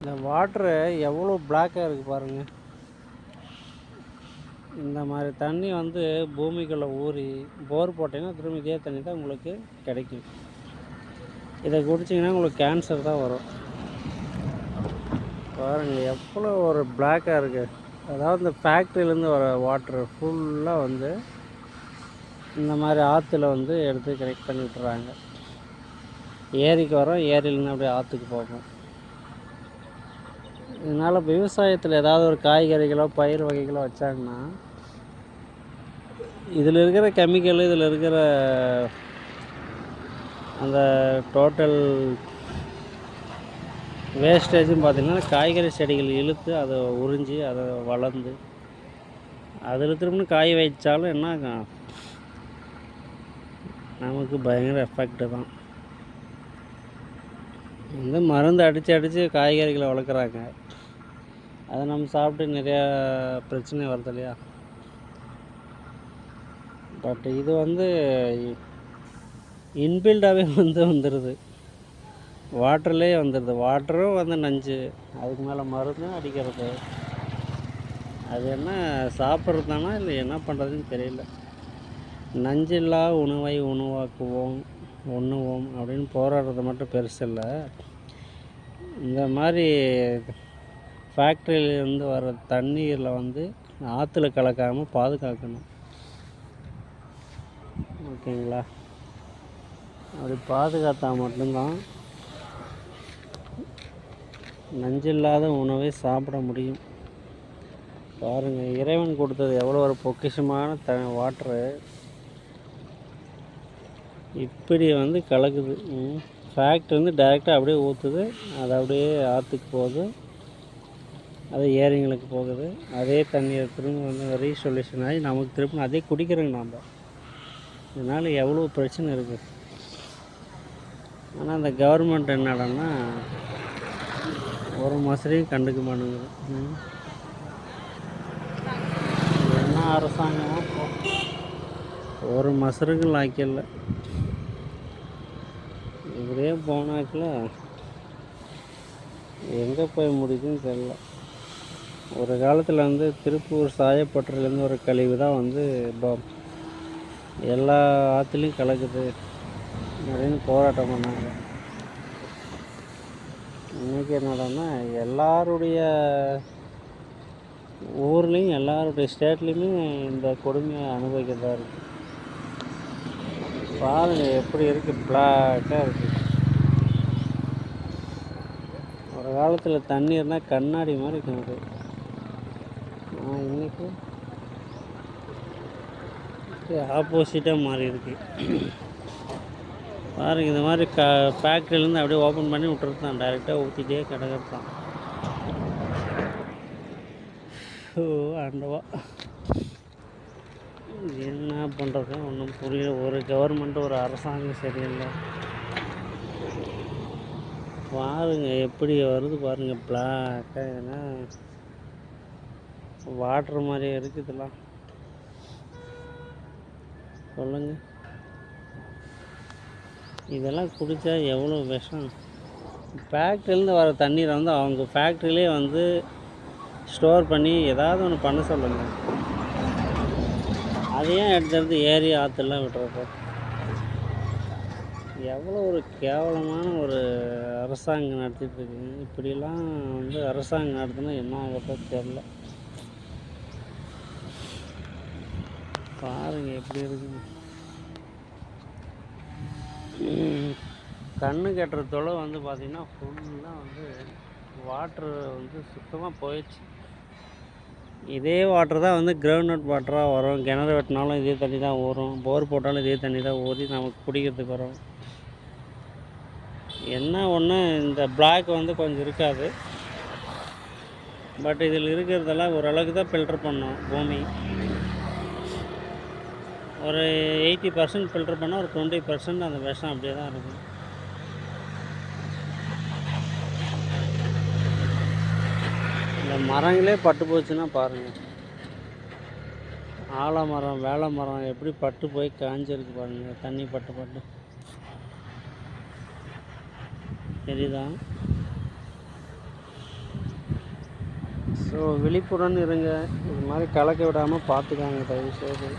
இந்த வாட்ரு எவ்வளோ பிளாக்காக இருக்குது பாருங்கள் இந்த மாதிரி தண்ணி வந்து பூமிக்குள்ளே ஊறி போர் போட்டிங்கன்னா திரும்பி இதே தண்ணி தான் உங்களுக்கு கிடைக்கும். இதை குடிச்சிங்கன்னா உங்களுக்கு கேன்சர் தான் வரும். பாருங்கள் எவ்வளோ ஒரு பிளாக்காக இருக்குது அதாவது இந்த ஃபேக்ட்ரியிலேருந்து வர வாட்ரு ஃபுல்லாக வந்து இந்த மாதிரி ஆற்றுல வந்து எடுத்து கனெக்ட் பண்ணி விட்டுறாங்க ஏரிக்கு வரோம் ஏரியிலேருந்து அப்படியே ஆற்றுக்கு போகும். இதனால் விவசாயத்தில் ஏதாவது ஒரு காய்கறிகளோ பயிர் வகைகளோ வச்சாங்கன்னா இதில் இருக்கிற கெமிக்கல் இதில் இருக்கிற அந்த டோட்டல் வேஸ்டேஜும் பார்த்திங்கன்னா காய்கறி செடிகள் இழுத்து அதை உறிஞ்சி அதை வளர்ந்து அதில் திரும்ப காய வச்சாலும் என்ன ஆகும்? நமக்கு பயங்கர எஃபெக்ட்டு தான் இந்த மருந்து அடித்து அடித்து காய்கறிகளை வளர்க்குறாங்க அதை நம்ம சாப்பிட்டு நிறையா பிரச்சனை வருது இல்லையா? பட் இது வந்து இன்பில்டாகவே வந்து வந்துடுது வாட்டர்லேயே வந்துடுது வாட்டரும் வந்து நஞ்சு. அதுக்கு மேலே மருந்தும் அடிக்கிறது. அது என்ன சாப்பிட்றது தானா இல்லை என்ன பண்ணுறதுன்னு தெரியல. நஞ்சில்லா உணவை உணவாக்குவோம் உண்ணுவோம் அப்படின்னு போராடுறது மட்டும் பெருசு இல்லை. இந்த மாதிரி ஃபேக்ட்ரியிலேருந்து வர தண்ணீரில் வந்து ஆற்றுல கலக்காமல் பாதுகாக்கணும். ஓகேங்களா? அப்படி பாதுகாத்தா மட்டும்தான் நஞ்சில்லாத உணவை சாப்பிட முடியும். பாருங்கள் இறைவன் கொடுத்தது எவ்வளோ ஒரு பொக்கிஷமான த வாட்ரு இப்படி வந்து கலக்குது. ஃபேக்ட் வந்து டைரெக்டாக அப்படியே ஊற்றுது அது அப்படியே ஆற்றுக்கு போகுது. அது ஏரிங்களுக்கு போகுது. அதே தண்ணியை திரும்ப வந்து ரீசொல்யூஷன் ஆகி நமக்கு திரும்ப அதே குடிக்கிறோங்க நாம். இதனால் எவ்வளோ பிரச்சனை இருக்குது ஆனால் அந்த கவர்மெண்ட் என்னடான்னா ஒரு மாதத்தையும் கண்டுக்க மாட்டேங்குது. என்ன அரசாங்கம்? ஒரு மசருக்கும் லாய்க்கல இப்படியே போனாக்கில் எங்கே போய் முடிக்குன்னு தெரியல. ஒரு காலத்தில் வந்து திருப்பூர் சாயப்பட்டறையிலேருந்து ஒரு கழிவு தான் வந்து இப்போ எல்லா ஆற்றுலையும் கலக்குது. அப்படின்னு போராட்டம் பண்ணாங்க. இன்றைக்கி என்னடான்னா எல்லாருடைய ஊர்லேயும் எல்லாருடைய ஸ்டேட்லேயுமே இந்த கொடுமையை அனுபவிக்கிறதா இருக்குது பாருங்க எப்படி இருக்குது பிளாக்காக இருக்குது ஒரு காலத்தில் தண்ணீர்னால் கண்ணாடி மாதிரி கிணறு ஆனால் ஆப்போசிட்டாக மாறி இருக்கு. பாருங்க இந்த மாதிரி க ஃபேக்ட்ரியிலேருந்து அப்படியே ஓப்பன் பண்ணி விட்டுறது தான். டைரெக்டாக ஊற்றிட்டே கிடக்கிறது தான். ஓ ஆண்டவா. என்ன பண்ணுறது ஒன்றும் புரியல. ஒரு கவர்மெண்ட் ஒரு அரசாங்கம் சரியில்லை. பாருங்க எப்படி வருது பாருங்கள் பிளாக்காக ஏன்னா வாட்ரு மாதிரியே இருக்குதுலாம் சொல்லுங்க. இதெல்லாம் குடித்தா எவ்வளோ விஷம்? ஃபேக்ட்ரிலேருந்து வர தண்ணீரை வந்து அவங்க ஃபேக்ட்ரியிலே வந்து ஸ்டோர் பண்ணி ஏதாவது ஒன்று பண்ண சொல்லுங்கள் அதையும் எடுத்துறது ஏரி ஆற்றுலாம் விட்டுறப்போ எவ்வளோ ஒரு கேவலமான ஒரு அரசாங்கம் நடத்திட்டு இருக்குங்க இப்படிலாம் வந்து அரசாங்கம் நடத்தினா என்ன ஆகிறதோ தெரில பாருங்க எப்படி இருக்குது. கண்ணு கட்டுற தொலை வந்து பார்த்திங்கன்னா ஃபுல்லாக வந்து வாட்ரு வந்து சுத்தமாக போயிடுச்சு. இதே வாட்டர் தான் வந்து கிரவுண்ட் வாட்டராக வரும். கிணறு வெட்டினாலும் இதே தண்ணி தான் வரும் போர் போட்டாலும் இதே தண்ணி தான் ஊறி நமக்கு குடிக்கிறதுக்கு வரும். என்ன ஒன்று இந்த பிளாக் வந்து கொஞ்சம் இருக்காது. பட் இதில் இருக்கிறதெல்லாம் ஓரளவுக்கு தான் ஃபில்டர் பண்ணும் பூமி. ஒரு எயிட்டி பர்சன்ட் ஃபில்டர் பண்ணால் ஒரு டுவெண்ட்டி பர்சன்ட் அந்த விஷம் அப்படியே தான் இருக்கும். இந்த மரங்களே பட்டு போச்சுன்னா பாருங்கள் ஆலமரம் வேலை மரம் எப்படி பட்டு போய் காஞ்சிருக்கு பாருங்கள் தண்ணி பட்டு பட்டு. தெரியுதா? ஸோ விழிப்புடன் இருங்க. இது மாதிரி கலக்க விடாமல் பார்த்துக்காங்க தயவுசெய்து.